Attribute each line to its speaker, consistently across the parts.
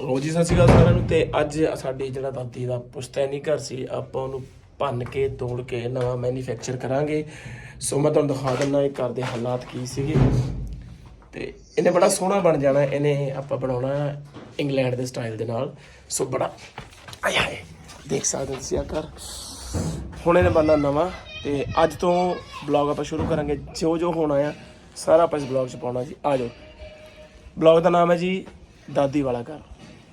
Speaker 1: ਲੋ ਜੀ ਸਤਿ ਸ਼੍ਰੀ ਅਕਾਲ ਸਾਰਿਆਂ ਨੂੰ, ਤੇ ਅੱਜ ਸਾਡੀ ਜਿਹੜਾ ਦਾਦੀ ਦਾ ਪੁਸ਼ਤੈਨੀ ਘਰ ਸੀ, ਆਪਾਂ ਉਹਨੂੰ ਭੰਨ ਕੇ, ਤੋੜ ਕੇ ਨਵਾਂ ਮੈਨੂਫੈਕਚਰ ਕਰਾਂਗੇ। ਸੋ ਮੈਂ ਤੁਹਾਨੂੰ ਦਿਖਾ ਦਿੰਦਾ ਇਹ ਘਰ ਦੇ ਹਾਲਾਤ ਕੀ ਸੀਗੇ। ਤੇ ਇਹਨੇ ਬੜਾ ਸੋਹਣਾ ਬਣ ਜਾਣਾ, ਇਹਨੇ ਆਪਾਂ ਬਣਾਉਣਾ ਇੰਗਲੈਂਡ ਦੇ ਸਟਾਈਲ ਦੇ ਨਾਲ। ਸੋ ਬੜਾ, ਆਏ ਹਾਏ, ਦੇਖ ਸਕਦੇ ਹੋ ਤੁਸੀਂ ਆ ਘਰ। ਹੁਣ ਇਹਨੇ ਬਣਨਾ ਨਵਾਂ, ਤੇ ਅੱਜ ਤੋਂ ਬਲੌਗ ਆਪਾਂ ਸ਼ੁਰੂ ਕਰਾਂਗੇ। ਜੋ ਜੋ ਹੋਣਾ ਆ, ਸਾਰਾ ਆਪਾਂ ਇਸ ਬਲੌਗ 'ਚ ਪਾਉਣਾ ਜੀ। ਆ ਜਾਓ। ਬਲੌਗ ਦਾ ਨਾਮ ਹੈ ਜੀ, ਦਾਦੀ ਵਾਲਾ ਘਰ।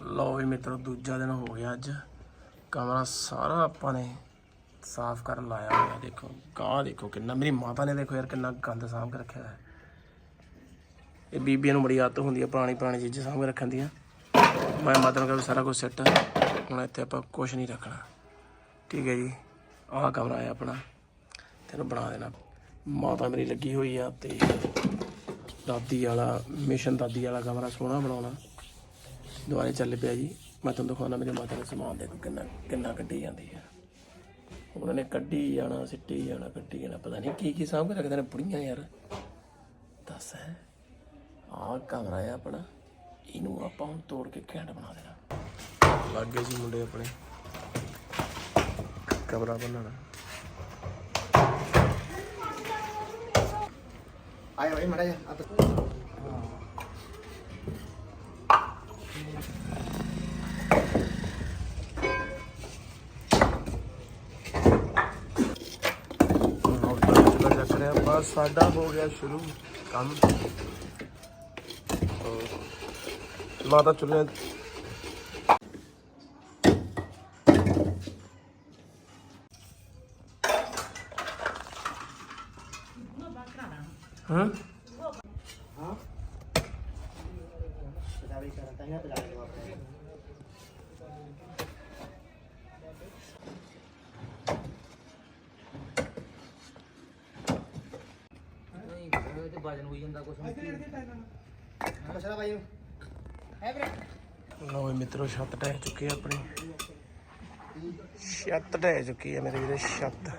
Speaker 1: ਲਓ ਵੀ ਮਿੱਤਰੋ, ਦੂਜਾ ਦਿਨ ਹੋ ਗਿਆ ਅੱਜ। ਕਮਰਾ ਸਾਰਾ ਆਪਾਂ ਨੇ ਸਾਫ਼ ਕਰਨ ਲਾਇਆ ਹੋਇਆ। ਦੇਖੋ, ਗਾਹ ਦੇਖੋ ਕਿੰਨਾ, ਮੇਰੀ ਮਾਤਾ ਨੇ ਦੇਖੋ ਯਾਰ ਕਿੰਨਾ ਗੰਦ ਸਾਂਭ ਕੇ ਰੱਖਿਆ ਹੈ ਇਹ ਬੀਬੀਆਂ ਨੂੰ ਬੜੀ ਆਦਤ ਹੁੰਦੀ ਹੈ ਪੁਰਾਣੀ ਪੁਰਾਣੀ ਚੀਜ਼ਾਂ ਸਾਂਭ ਕੇ ਰੱਖਣ ਦੀਆਂ ਮੈਂ ਮਾਤਾ ਨੂੰ ਕਿਹਾ ਵੀ ਸਾਰਾ ਕੁਝ ਸੈੱਟ ਹੁਣ ਇੱਥੇ ਆਪਾਂ ਕੁਝ ਨਹੀਂ ਰੱਖਣਾ। ਠੀਕ ਹੈ ਜੀ, ਆਹ ਕਮਰਾ ਹੈ ਆਪਣਾ। ਤੈਨੂੰ ਬਣਾ ਦੇਣਾ। ਮਾਤਾ ਮੇਰੀ ਲੱਗੀ ਹੋਈ ਆ ਤੇ ਦਾਦੀ ਵਾਲਾ, ਮਿਸ਼ਨ ਦਾਦੀ ਵਾਲਾ ਕਮਰਾ ਸੋਹਣਾ ਬਣਾਉਣਾ। ਦੁਆਰੇ ਚੱਲ ਪਿਆ ਜੀ। ਮੈਂ ਤੁਹਾਨੂੰ ਦਿਖਾਉਣਾ ਮੇਰੇ ਮਾਤਾ ਨੇ ਸਮਾਨ ਦੇਖੋ ਕਿੰਨਾ ਕਿੰਨਾ ਕੱਢੀ ਜਾਂਦੀ ਹੈ। ਉਹਨਾਂ ਨੇ ਕੱਢੀ ਜਾਣਾ ਸਿੱਟੀ ਜਾਣਾ ਕੱਢੀ ਜਾਣਾ ਪਤਾ ਨਹੀਂ ਕੀ ਕੀ ਸਾਂਭ ਕੇ ਰੱਖਦੇ ਨੇ ਬੁੜੀਆਂ ਯਾਰ। ਦੱਸ ਹੈ ਆਹ ਕਮਰਾ ਹੈ ਆਪਣਾ ਇਹਨੂੰ ਆਪਾਂ ਹੁਣ ਤੋੜ ਕੇ ਘੈਂਟ ਬਣਾ ਦੇਣਾ। ਲੱਗ ਗਏ ਜੀ ਮੁੰਡੇ ਆਪਣੇ। ਕਮਰਾ ਬਣਾਉਣਾ।
Speaker 2: ਆਇਆ ਭਾਈ ਮੜਾ ਜਾ ਆ
Speaker 1: ਰਿਹਾ ਬਸ ਸਾਡਾ ਹੋ ਗਿਆ ਸ਼ੁਰੂ ਕੰਮ। ਮਾਤਾ ਚੁੱਲ੍ਹੇ ਹਾਂ?
Speaker 2: ਪਜਾਵੀ ਕਰਤਾ ਹੈ ਪਜਾਵੀ ਨੂੰ ਆਪਣੇ
Speaker 3: ਨਹੀਂ ਇਹ ਤੇ ਵਜਨ ਹੋਈ ਜਾਂਦਾ ਕੁਛ
Speaker 2: ਮਸਲਾ ਭਾਈ ਨੂੰ ਹੈ ਵੀਰੇ
Speaker 1: ਲਓ ਵੀ ਮਿੱਤਰੋ ਛੱਤ ਢਹਿ ਚੁੱਕੀ ਹੈ ਆਪਣੀ ਛੱਤ ਢਹਿ ਚੁੱਕੀ ਹੈ ਮੇਰੇ ਵੀਰੇ ਛੱਤ